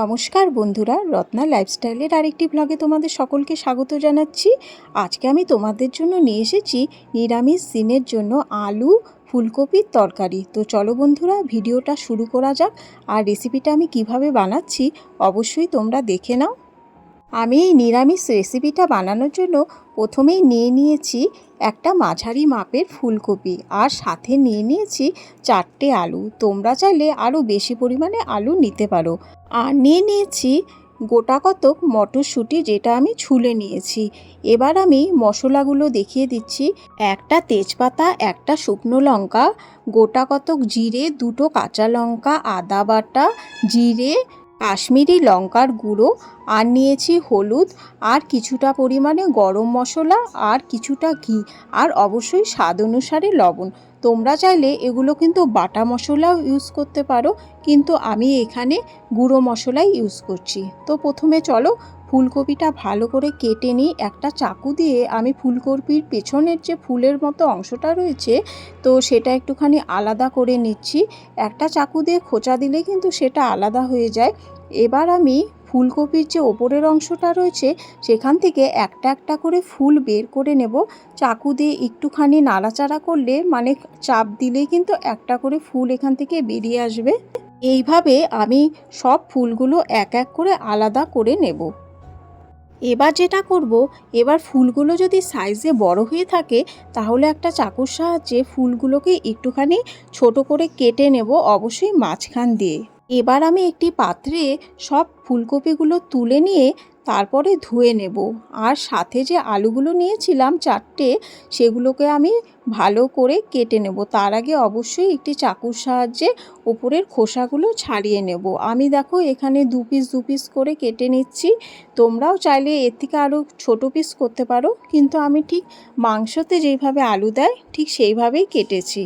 নমস্কার বন্ধুরা, রত্না লাইফস্টাইলের আরেকটি ব্লগে তোমাদের সকলকে স্বাগত জানাচ্ছি। আজকে আমি তোমাদের জন্য নিয়ে এসেছি নিরামিষ দিনের জন্য আলু, ফুলকপির তরকারি। তো চলো বন্ধুরা, ভিডিওটা শুরু করা যাক আর রেসিপিটা আমি কীভাবে বানাচ্ছি অবশ্যই তোমরা দেখে নাও। আমি এই নিরামিষ রেসিপিটা বানানোর জন্য প্রথমেই নিয়ে নিয়েছি একটা মাঝারি মাপের ফুলকপি আর সাথে নিয়ে নিয়েছি চারটে আলু। তোমরা চাইলে আরও বেশি পরিমাণে আলু নিতে পারো। আর নিয়ে নিয়েছি গোটা কতক মটরশুঁটি যেটা আমি ছুলে নিয়েছি। এবার আমি মশলাগুলো দেখিয়ে দিচ্ছি। একটা তেজপাতা, একটা শুকনো লঙ্কা, গোটা কতক জিরে, দুটো কাঁচা লঙ্কা, আদা বাটা, জিরে কাশ্মীরি লঙ্কার গুঁড়ো, আর নিয়েছি হলুদ, আর কিছুটা পরিমাণে গরম মশলা, আর কিছুটা ঘি, আর অবশ্যই স্বাদ অনুসারে লবণ। তোমরা চাইলে এগুলো কিন্তু বাটা মশলাও ইউজ করতে পারো, কিন্তু আমি এখানে গুঁড়ো মশলাই ইউজ করছি। তো প্রথমে চলো ফুলকপিটা ভালো করে কেটে নিই, একটা চাকু দিয়ে। আমি ফুলকপির পেছনের যে ফুলের মতো অংশটা রয়েছে, তো সেটা একটুখানি আলাদা করে নিচ্ছি। একটা চাকু দিয়ে খোঁচা দিলে কিন্তু সেটা আলাদা হয়ে যায়। এবার আমি ফুলকপির যে ওপরের অংশটা রয়েছে, সেখান থেকে একটা একটা করে ফুল বের করে নেব। চাকু দিয়ে একটুখানি নাড়াচাড়া করলে মানে চাপ দিলেই কিন্তু একটা করে ফুল এখান থেকে বেরিয়ে আসবে। এইভাবে আমি সব ফুলগুলো এক এক করে আলাদা করে নেব। এবার যেটা করব, এবার ফুলগুলো যদি সাইজে বড় হয়ে থাকে, তাহলে একটা চাকুর সাহায্যে ফুলগুলোকে একটুখানি ছোট করে কেটে নেব, অবশ্যই মাঝখান দিয়ে। এবার আমি একটি পাত্রে সব ফুলকপিগুলো তুলে নিয়ে তারপরে ধুয়ে নেব। আর সাথে যে আলুগুলো নিয়েছিলাম চারটে, সেগুলোকে আমি ভালো করে কেটে নেব। তার আগে অবশ্যই একটি চাকুর সাহায্যে ওপরের খোসাগুলো ছাড়িয়ে নেব। আমি দেখো এখানে দু পিস দু পিস করে কেটে নিচ্ছি। তোমরাও চাইলে এর থেকে আরও ছোটো পিস করতে পারো। কিন্তু আমি ঠিক মাংসতে যেইভাবে আলু দেয়, ঠিক সেইভাবেই কেটেছি।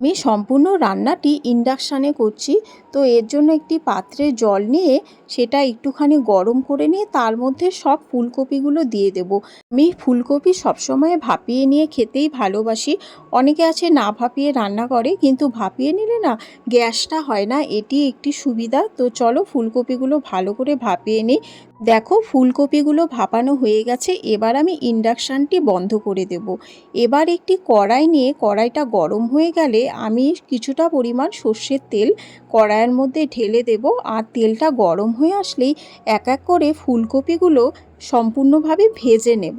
আমি সম্পূর্ণ রান্নাটি ইন্ডাকশানে করছি, তো এর জন্য একটি পাত্রে জল নিয়ে সেটা একটুখানি গরম করে নিয়ে তার মধ্যে সব ফুলকপিগুলো দিয়ে দেব। আমি ফুলকপি সবসময় ভাপিয়ে নিয়ে খেতেই ভালোবাসি। অনেকে আছে না ভাপিয়ে রান্না করে, কিন্তু ভাপিয়ে নিলে না গ্যাসটা হয় না, এটি একটি সুবিধা। তো চলো ফুলকপিগুলো ভালো করে ভাপিয়ে নিই। দেখো, ফুলকপিগুলো ভাপানো হয়ে গেছে, এবার আমি ইন্ডাকশানটি বন্ধ করে দেব। এবার একটি কড়াই নিয়ে, কড়াইটা গরম হয়ে গেলে আমি কিছুটা পরিমাণ সর্ষের তেল কড়াইয়ের মধ্যে ঢেলে দেব আর তেলটা গরম হয়ে আসলেই এক এক করে ফুলকপিগুলো সম্পূর্ণভাবে ভেজে নেব।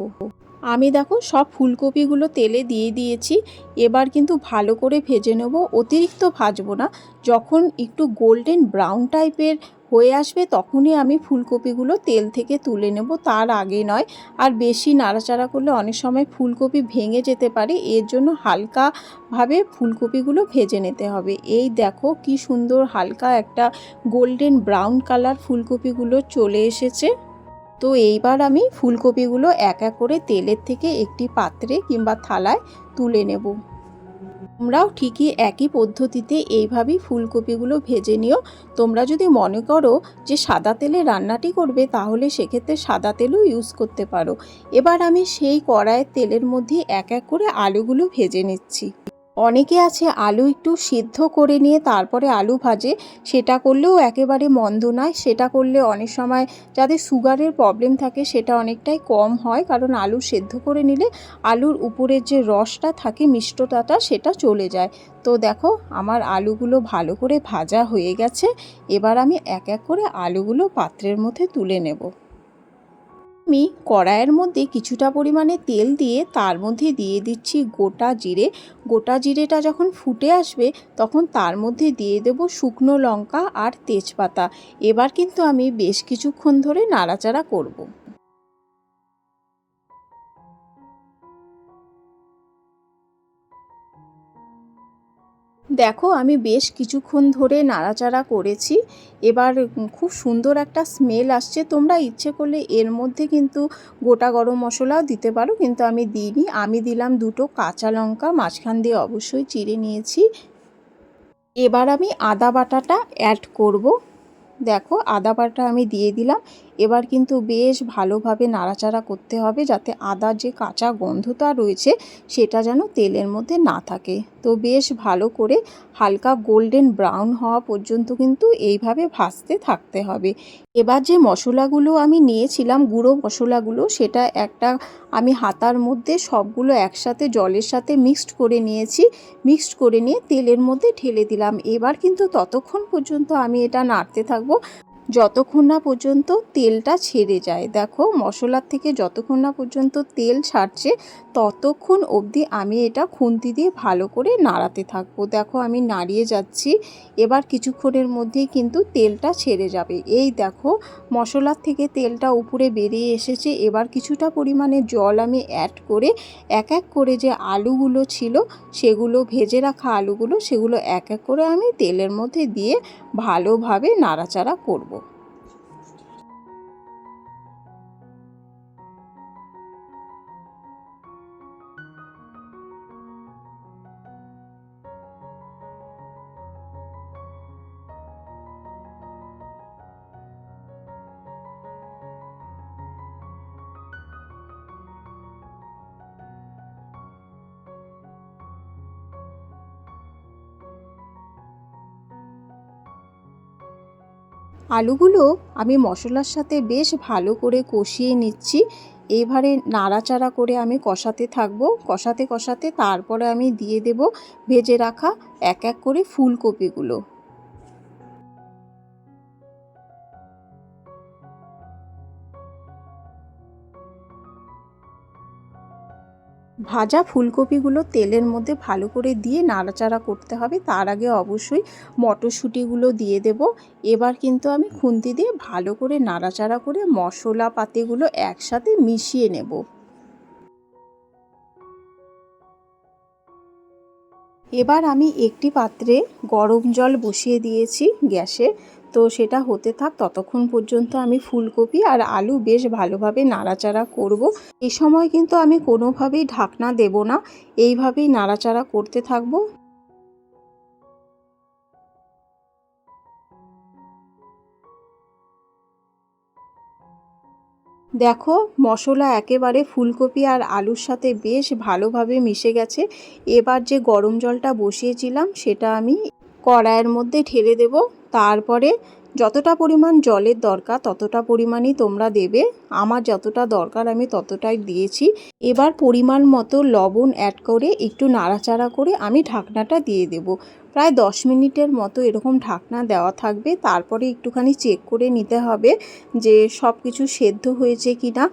আমি দেখো, সব ফুলকপিগুলো তেলে দিয়ে দিয়েছি, এবার কিন্তু ভালো করে ভেজে নেব, অতিরিক্ত ভাজবো না। যখন একটু গোল্ডেন ব্রাউন টাইপের হয়ে আসবে তখনই আমি ফুলকপিগুলো তেল থেকে তুলে নেব, তার আগে নয়। আর বেশি নাড়াচাড়া করলে অনেক সময় ফুলকপি ভেঙে যেতে পারে, এর জন্য হালকাভাবে ফুলকপিগুলো ভেজে নিতে হবে। এই দেখো কি সুন্দর হালকা একটা গোল্ডেন ব্রাউন কালার ফুলকপিগুলো চলে এসেছে। তো এইবার আমি ফুলকপিগুলো এক এক করে তেলের থেকে একটি পাত্রে কিংবা থালায় তুলে নেব। তোমরাও ঠিকই একই পদ্ধতিতে এইভাবেই ফুলকপিগুলো ভেজে নিও। তোমরা যদি মনে করো যে সাদা তেলে রান্নাটি করবে, তাহলে সেক্ষেত্রে সাদা তেলও ইউজ করতে পারো। এবার আমি সেই কড়াইয়ের তেলের মধ্যে এক এক করে আলুগুলো ভেজে নিচ্ছি। অনেকে আছে আলু একটু সিদ্ধ করে নিয়ে তারপরে আলু ভাজে, সেটা করলেও একেবারে মন্দ নয়। সেটা করলে অনেক সময় যাদের সুগারের প্রবলেম থাকে, সেটা অনেকটাই কম হয়। কারণ আলু সেদ্ধ করে নিলে আলুর উপরের যে রসটা থাকে, মিষ্টতাটা, সেটা চলে যায়। তো দেখো, আমার আলুগুলো ভালো করে ভাজা হয়ে গেছে। এবার আমি এক এক করে আলুগুলো পাত্রের মধ্যে তুলে নেব। আমি কড়াইয়ের মধ্যে কিছুটা পরিমাণে তেল দিয়ে তার মধ্যে দিয়ে দিচ্ছি গোটা জিরে গোটা জিরেটা যখন ফুটে আসবে, তখন তার মধ্যে দিয়ে দেব শুকনো লঙ্কা আর তেজপাতা এবার কিন্তু আমি বেশ কিছুক্ষণ ধরে নাড়াচাড়া করব। দেখো, আমি বেশ কিছুক্ষণ ধরে নাড়াচাড়া করেছি। এবার খুব সুন্দর একটা স্মেল আসছে। তোমরা ইচ্ছে করলে এর মধ্যে কিন্তু গোটা গরম মশলাও দিতে পারো, কিন্তু আমি দিইনি। আমি দিলাম দুটো কাঁচা লঙ্কা, মাঝখান দিয়ে অবশ্যই চিড়ে নিয়েছি। এবার আমি আদা বাটাটা অ্যাড করব। দেখো, আদা বাটা আমি দিয়ে দিলাম। এবার কিন্তু বেশ ভালোভাবে নাড়াচাড়া করতে হবে যাতে আদার যে কাঁচা গন্ধটা রয়েছে সেটা যেন তেলের মধ্যে না থাকে। তো বেশ ভালো করে হালকা গোল্ডেন ব্রাউন হওয়া পর্যন্ত কিন্তু এইভাবে ভাজতে থাকতে হবে। এবার যে মশলাগুলো আমি নিয়েছিলাম, গুঁড়ো মশলাগুলো, সেটা একটা আমি হাতার মধ্যে সবগুলো একসাথে জলের সাথে মিক্সড করে নিয়েছি। মিক্সড করে নিয়ে তেলের মধ্যে ঢেলে দিলাম। এবার কিন্তু ততক্ষণ পর্যন্ত আমি এটা নাড়তে থাকব। যতক্ষণ না পর্যন্ত তেলটা ছেড়ে যায়। দেখো, মশলার থেকে যতক্ষণ না পর্যন্ত তেল ছাড়ছে, ততক্ষণ অবধি আমি এটা খুন্তি দিয়ে ভালো করে নাড়াতে থাকব। দেখো, আমি নাড়িয়ে যাচ্ছি। এবার কিছুক্ষণের মধ্যেই কিন্তু তেলটা ছেড়ে যাবে। এই দেখো, মশলার থেকে তেলটা উপরে বেরিয়ে এসেছে। এবার কিছুটা পরিমাণে জল আমি অ্যাড করে এক এক করে যে আলুগুলো ছিল, সেগুলো ভেজে রাখা আলুগুলো, সেগুলো এক এক করে আমি তেলের মধ্যে দিয়ে ভালোভাবে নাড়াচাড়া করব। আলুগুলো আমি মশলার সাথে বেশ ভালো করে কষিয়ে নিচ্ছি। এবারে নাড়াচাড়া করে আমি কষাতে থাকব। কষাতে কষাতে তারপরে আমি দিয়ে দেব ভেজে রাখা এক এক করে ফুলকপিগুলো। ভাজা ফুলকপিগুলো তেলের মধ্যে ভালো করে দিয়ে নাড়াচাড়া করতে হবে। তার আগে অবশ্যই মটরশুঁটিগুলো দিয়ে দেব। এবার কিন্তু আমি খুন্তি দিয়ে ভালো করে নাড়াচাড়া করে মশলা পাতিগুলো একসাথে মিশিয়ে নেব। এবার আমি একটি পাত্রে গরম জল বসিয়ে দিয়েছি গ্যাসে। তো সেটা হতে থাক, ততক্ষণ পর্যন্ত আমি ফুলকপি আর আলু বেশ ভালোভাবে নাড়াচাড়া করব। এই সময় কিন্তু আমি কোনোভাবেই ঢাকনা দেব না, এইভাবেই নাড়াচাড়া করতে থাকব দেখো, মশলা একেবারে ফুলকপি আর আলুর সাথে বেশ ভালোভাবে মিশে গেছে এবার যে গরম জলটা বসিয়েছিলাম, সেটা আমি কড়াইয়ের মধ্যে ঢেলে দেব। তারপরে যতটা পরিমাণ জলের দরকার ততটা পরিমাণই তোমরা দেবে। আমার যতটা দরকার আমি ততটাই দিয়েছি। এবার পরিমাণ মতো লবণ অ্যাড করে একটু নাড়াচাড়া করে আমি ঢাকনাটা দিয়ে দেব। প্রায় দশ মিনিটের মতো এরকম ঢাকনা দেওয়া থাকবে। তারপরে একটুখানি চেক করে নিতে হবে যে সব কিছু সেদ্ধ হয়েছে কি না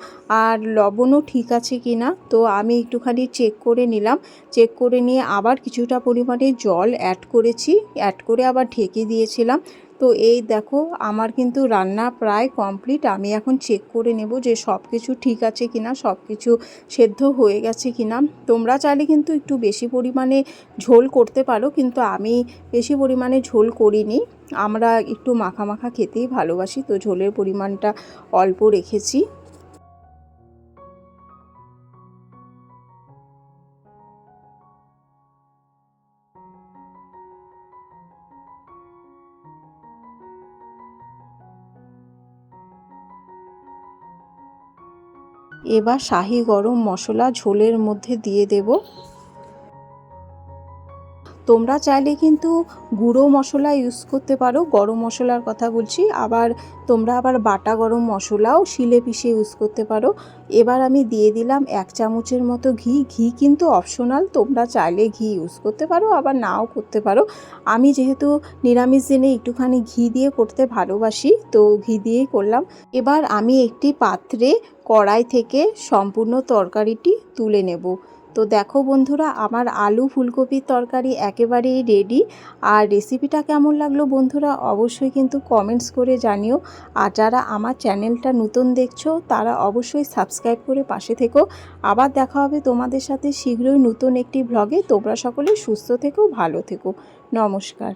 আর লবণও ঠিক আছে কি না তো আমি একটুখানি চেক করে নিলাম। চেক করে নিয়ে আবার কিছুটা পরিমাণে জল অ্যাড করেছি। অ্যাড করে আবার ঢেকে দিয়েছিলাম। তো এই দেখো, আমার কিন্তু রান্না প্রায় কমপ্লিট আমি এখন চেক করে নেব যে সব কিছু ঠিক আছে কি না সব কিছু সেদ্ধ হয়ে গেছে কি না তোমরা চাইলে কিন্তু একটু বেশি পরিমাণে ঝোল করতে পারো, কিন্তু আমি বেশি পরিমাণে ঝোল করিনি। আমরা একটু মাখা মাখা খেতেই ভালোবাসি, তো ঝোলের পরিমাণটা অল্প রেখেছি। এবার শাহি গরম মশলা ঝোলের মধ্যে দিয়ে দেব। তোমরা চাইলে কিন্তু গুঁড়ো মশলা ইউজ করতে পারো। গরম মশলার কথা বলছি। আবার তোমরা আবার বাটা গরম মশলাও শিলে পিষে ইউজ করতে পারো। এবার আমি দিয়ে দিলাম এক চামচের মতো ঘি। ঘি কিন্তু অপশনাল তোমরা চাইলে ঘি ইউজ করতে পারো, আবার নাও করতে পারো। আমি যেহেতু নিরামিষ দিনে একটুখানি ঘি দিয়ে করতে ভালোবাসি, তো ঘি দিয়েই করলাম। এবার আমি একটি পাত্রে কড়াই থেকে সম্পূর্ণ তরকারিটি তুলে নেব। তো দেখো বন্ধুরা, আমার আলু ফুলকপির তরকারি একেবারেই রেডি আর রেসিপিটা কেমন লাগল বন্ধুরা, অবশ্যই কিন্তু কমেন্টস করে জানিও। আর যারা আমার চ্যানেলটা নতুন দেখছ, তারা অবশ্যই সাবস্ক্রাইব করে পাশে থেকো। আবার দেখা হবে তোমাদের সাথে শীঘ্রই নতুন একটি ব্লগে তোমরা সকলে সুস্থ থেকো, ভালো থেকো। নমস্কার।